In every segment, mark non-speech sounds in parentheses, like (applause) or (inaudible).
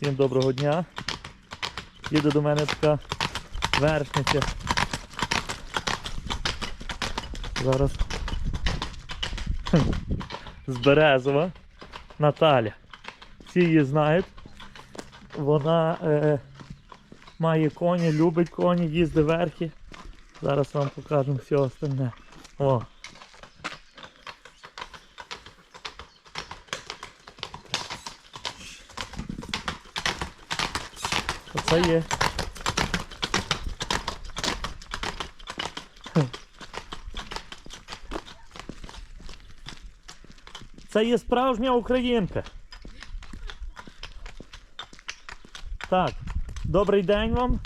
Всім доброго дня. Їде до мене така вершниця. Зараз з Березова Наталя. Всі її знають. Вона е, має коні, любить коні, їздить верхи. Зараз вам покажемо все остальне. О. Оце є. Це є справжня українка. Так, добрий день вам.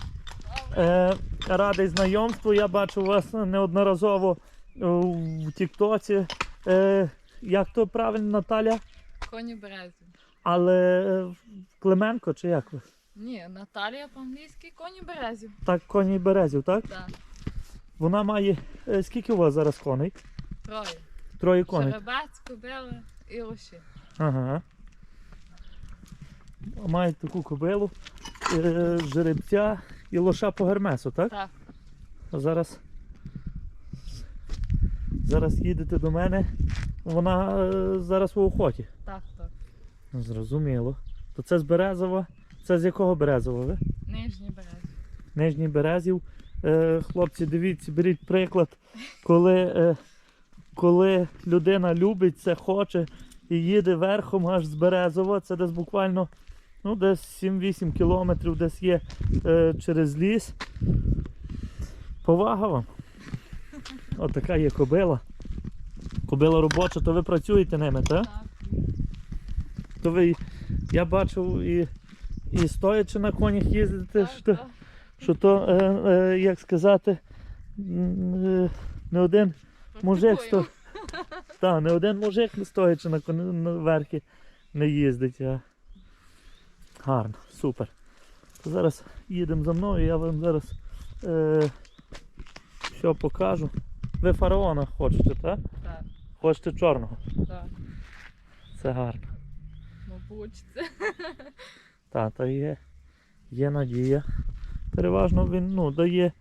Е, радий знайомству. Я бачу вас неодноразово в Тіктоці. Е, як то правильно, Наталя? Коні березі. Але е, Клименко чи як ви? Ні, Наталія по-англійськи коні березів. Так, коні березів, так? Так, Вона має. е, скільки у вас зараз коней? троє. Троє коней. Жеребець, кобили і лоші. Ага. Має таку кобилу, е, жеребця і лоша по гермесу, так? Так, зараз. Зараз їдете до мене. Вона е, зараз у охоті. так, так. Ну, Зрозуміло. То це з Березова. Це з якого Березова ви? Нижні березі. Нижній Березів. Е, хлопці, дивіться, беріть приклад, коли, е, коли людина любить це, хоче і їде верхом аж з Березова, це десь буквально ну, десь 7-8 кілометрів, десь є е, через ліс. Повага вам. Отака є кобила. Кобила робоча, то ви працюєте ними, так? Так. То ви, я бачив і, і стоячи на конях їздите, так, що, так. що то, е, е, як сказати, е, не один мужик сто... (laughs) Та, не один мужик стоячи на, коні- на верхи не їздить. А... Гарно, супер. То зараз їдемо за мною, я вам зараз е, все покажу. Ви фараона хочете, так? Так, Хочете чорного. так. Це гарно. Мабуть, це. (laughs) Та, та є, є надія. Переважно він ну, дає,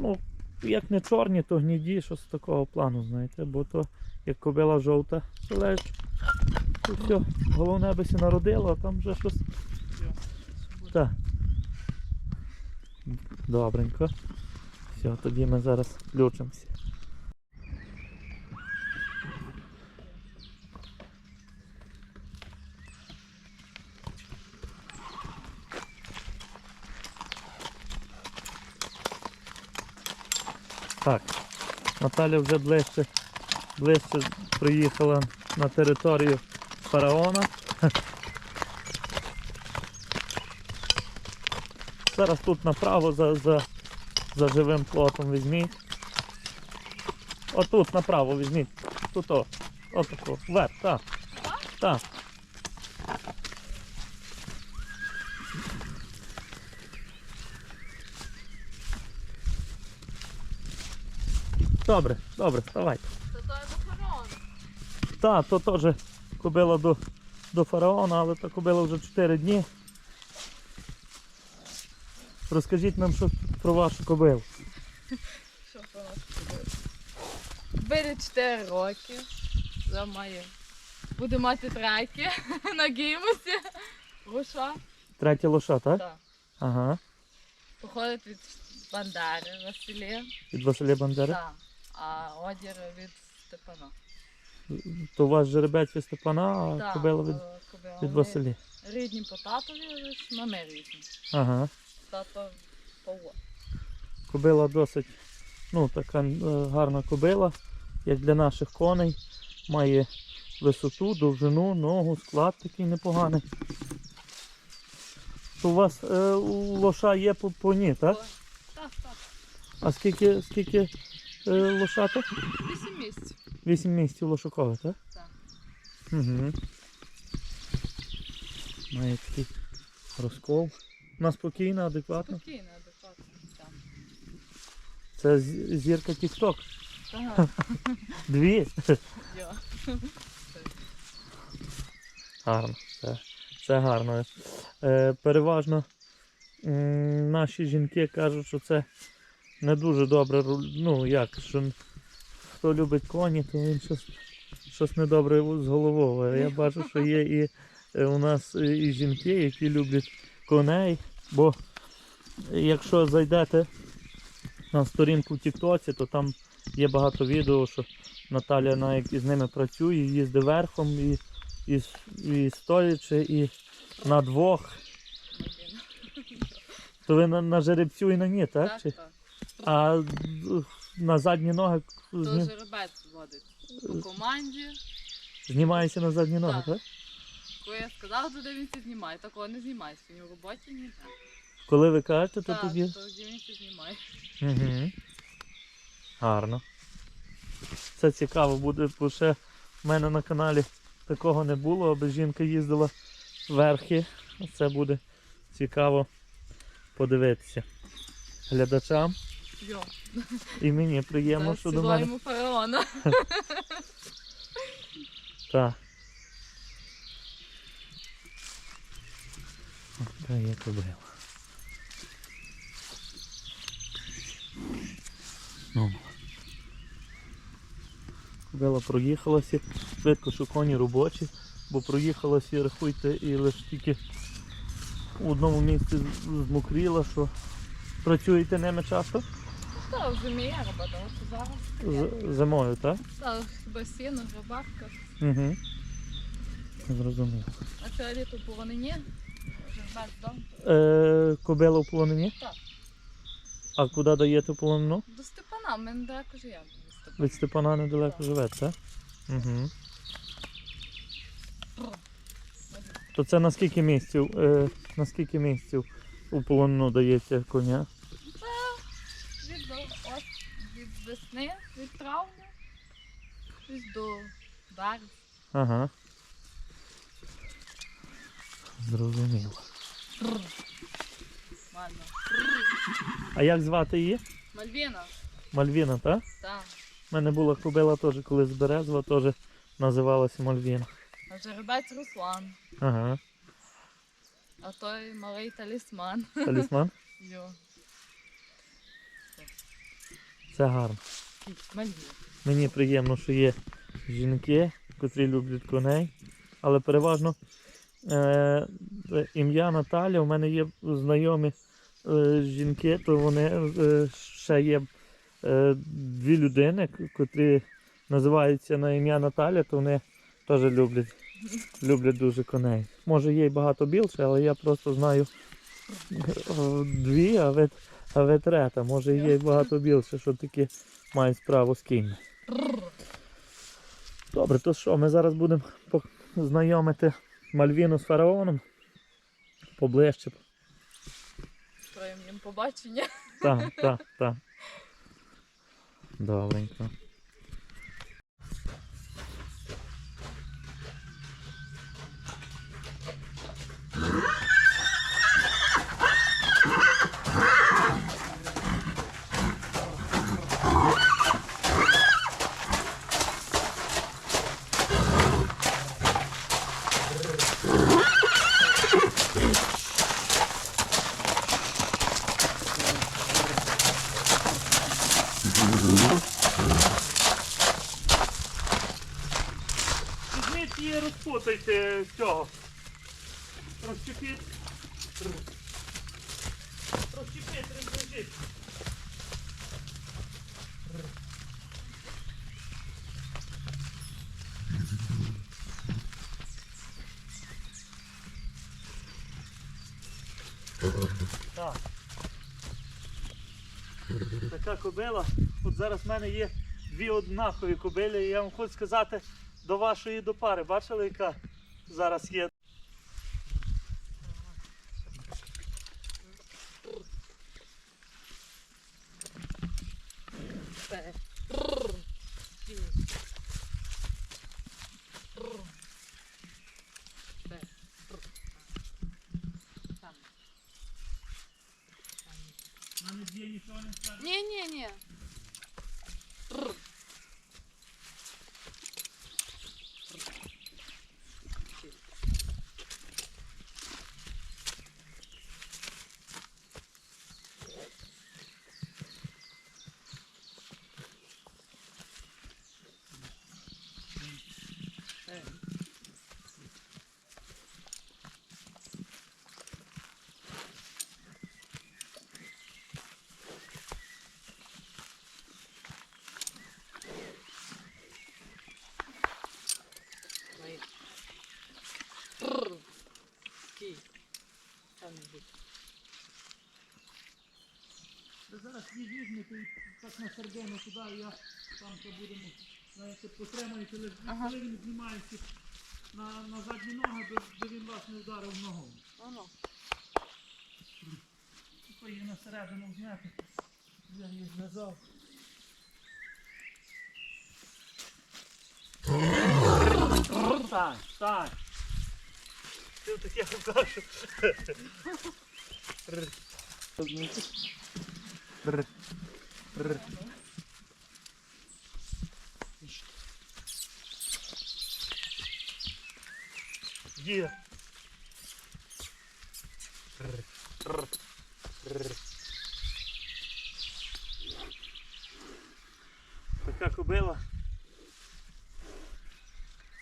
ну, як не чорні, то гніді, щось такого плану, знаєте, бо то як кобила жовта, лежить. І все. Головне, аби сі народило, а там вже щось. Так. Добренько. Все, тоді ми зараз включимося. Так, Наталя вже ближче, ближче приїхала на територію фараона. (laughs) Зараз тут направо за, за, за живим плотом візьміть. Отут направо візьміть. Тут о. Отако. Вверх, так. Так. Добре, добре, давай. Це той бухарон. Так, то теж кобила до, до фараона, але та кобила вже 4 дні. Розкажіть нам що про вашу кобилу. Що про нас кобили? Били 4 роки. Має. Буде мати треки. (laughs) Надіємося. Руша. Третя лоша, так? Так. Ага. Походить від Бандари Василія. Від Василя Бандери. Так. А одір від Степана. То у вас жеребець від Степана, а кобила від, е, від Василі. Рідні по татові, мами різні. Ага. Тато Павло. Кобила досить ну, така е, гарна кобила, як для наших коней. Має висоту, довжину, ногу, склад такий непоганий. То у вас е, у лоша є по, по ні, так? Так, так. А скільки, скільки лошата? Вісім місць. Вісім місяців лошакове, так? Так. Угу. Має такий розкол. Вона спокійна, адекватна. Спокійно, адекватно. Так. Це зірка TikTok. Так. (laughs) Дві. Гарно. Це, це гарно. Е, переважно наші жінки кажуть, що це не дуже добре. Ну як, що хто любить коні, то він щось, щось недобре з головою. Я бачу, що є і е, у нас і і жінки, які люблять коней. Бо якщо зайдете на сторінку в Тіктоці, то там є багато відео, що Наталя навіть із ними працює, їздить верхом і, і, і стоячи, і на двох. То ви на, на жеребцю і на ні, так? Так, так. А на задні ноги То зні... жеребець водить. По команді. знімається на задні ноги, Так. так? Коли я сказала, туди він це знімає. Такого не знімає. В роботі ні. Коли ви кажете, то Так, тоді. тоді він це знімає. Угу. Гарно. Це цікаво буде, бо ще в мене на каналі такого не було, аби жінка їздила верхи. Це буде цікаво подивитися. Глядачам Йо, і мені приємно, що до мене. фараона. (laughs) Так. Та є кобила. Ну. Кобила проїхалася, швидко, що коні робочі, бо проїхалася, рахуйте, і лише тільки у одному місці змокріла, що працюєте ними часто? Та вже моя робота, от зараз. З- зимою, так? Та басіно, рибалка. Угу. Зрозуміло. А це літо було не ні. Жеребець дом. Е, кобила в полонині? Так. А куди даєте полонину? До Степана, ми недалеко живемо. від Степана. Від Степана недалеко живе, так? Угу. То це на скільки місяців, е, на скільки місяців у полонину дається коня? Від, до, от, від весни, від травня, десь до березня. Ага. Зрозуміло. Ладно. А як звати її? Мальвіна, Мальвіна, так? так. У мене була кобила теж колись з Березова, теж називалася Мальвіна. А жеребець Руслан. Ага. А той малий талісман. Талісман? (laughs) Йо. Це гарно. Мені приємно, що є жінки, котрі люблять коней, але переважно е, ім'я Наталя, у мене є знайомі е, жінки, то вони е, ще є е, дві людини, котрі називаються на ім'я Наталя, то вони теж люблять, люблять дуже коней. Може є й багато більше, але я просто знаю е, дві, а ви, а ви трета. Може є багато більше, що таке мають справу з кіньми. Добре, то що, ми зараз будемо знайомити Мальвіну з фараоном поближче. Строїмо їм побачення. Так, так, так. Добренько. Візьміть розпутайте цього. Розчепіть. Розчепіть, розв'яжіть. Так. Така кобила. От зараз в мене є дві однакові кобилі, і я вам хочу сказати до вашої до пари. Бачили, яка зараз є? Все. Ні, ні, ні. небудь. Зараз візьмете і так на середину туди, я там то будемо знаєте, потримаєте, але ага. коли він знімається на, на задні ноги, бо він вас не вдарив ногою. Ага. Тупо її на середину зняти. Я її зв'язав. Стань, стань. Ти таке кажу. Р. Р. Р. Є. Така кобила.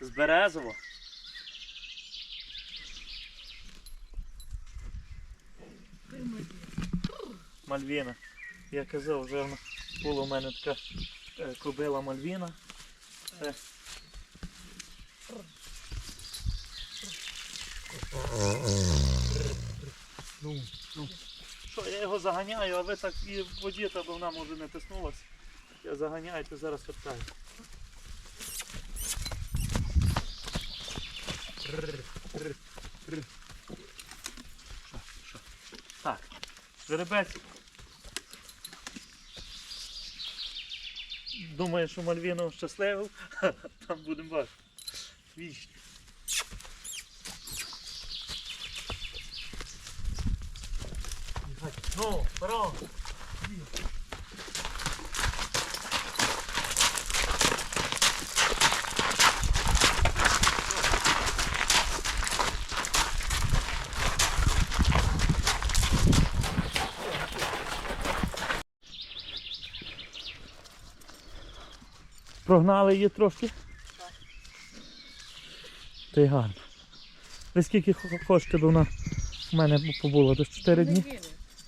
З Березово. Мальвіна. Я казав, вже була у мене така е, кобила Мальвіна. Це Ну, ну. Що, я його заганяю, а ви так і в воді, та вона може не тиснулася. Я заганяю, ти зараз вертаю. Так, жеребець. Думаю, що Мальвіну щасливив, (laughs) там будемо бачити. Вічно. Ну, здорово. Прогнали її трошки? Так. Та й гарно. Ви скільки хо- хочете, бо вона в мене побула десь 4 дні? Неділю.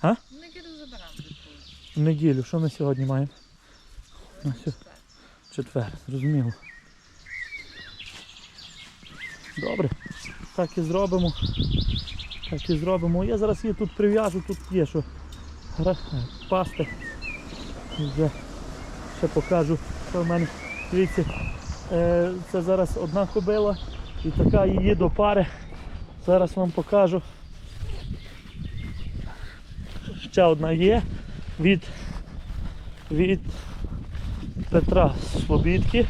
А? Неділю заберемо. В неділю. Що ми сьогодні маємо? Ну. Четвер, зрозуміло. Добре, так і зробимо. Так і зробимо. Я зараз її тут прив'яжу, тут є що гра- пасти. Вже ще покажу, що в мене. Дивіться, е, це зараз одна кобила і така її до пари. Зараз вам покажу. Ще одна є від, від Петра Слобідки.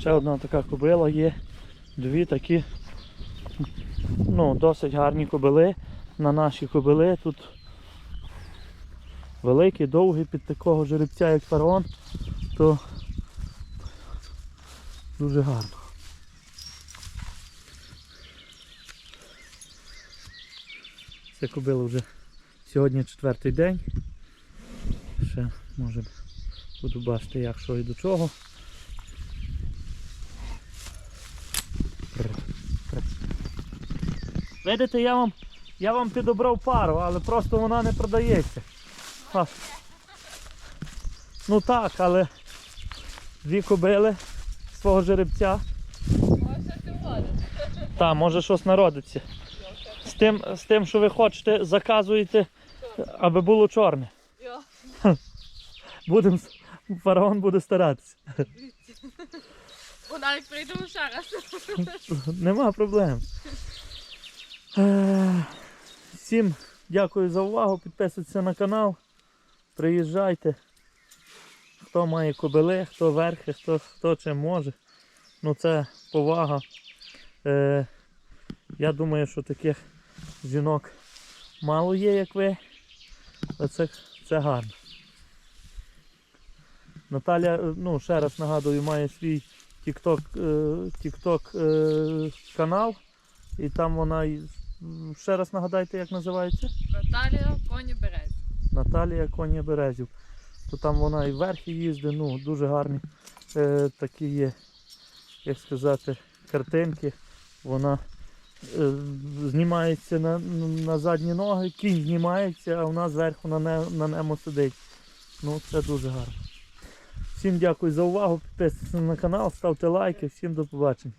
Ще одна така кобила є. Дві такі ну, досить гарні кобили. На наші кобили тут великий, довгий під такого жеребця, як фараон, то дуже гарно. Це кобила вже сьогодні четвертий день. Ще може буду бачити як що і до чого. Видите, я вам, я вам підобрав пару, але просто вона не продається. Ну так, але дві кобили свого жеребця. Може, ти владиш. Та, може щось народиться. З тим, з тим, що ви хочете, заказуєте, аби було чорне. (laughs) Будем, фараон буде старатися. Бо навіть прийдемо ще раз. Нема проблем. Е, Всім дякую за увагу. Підписуйтесь на канал. Приїжджайте. Хто має кобили, хто верхи, хто, хто чим може. Ну це повага. Е, я думаю, що таких жінок мало є, як ви. Але це, це гарно. Наталя, е, ну ще раз нагадую, має свій TikTok, е, е, канал. І там вона ще раз нагадайте, як називається? Наталія коні березь. Наталія Коні Березів. То там вона і верхи їздить, ну дуже гарні е, такі є, як сказати, картинки. Вона е, знімається на, на задні ноги, кінь знімається, а вона зверху на, не, на ньому сидить. Ну це дуже гарно. Всім дякую за увагу. Підписуйтесь на канал, ставте лайки, всім до побачення.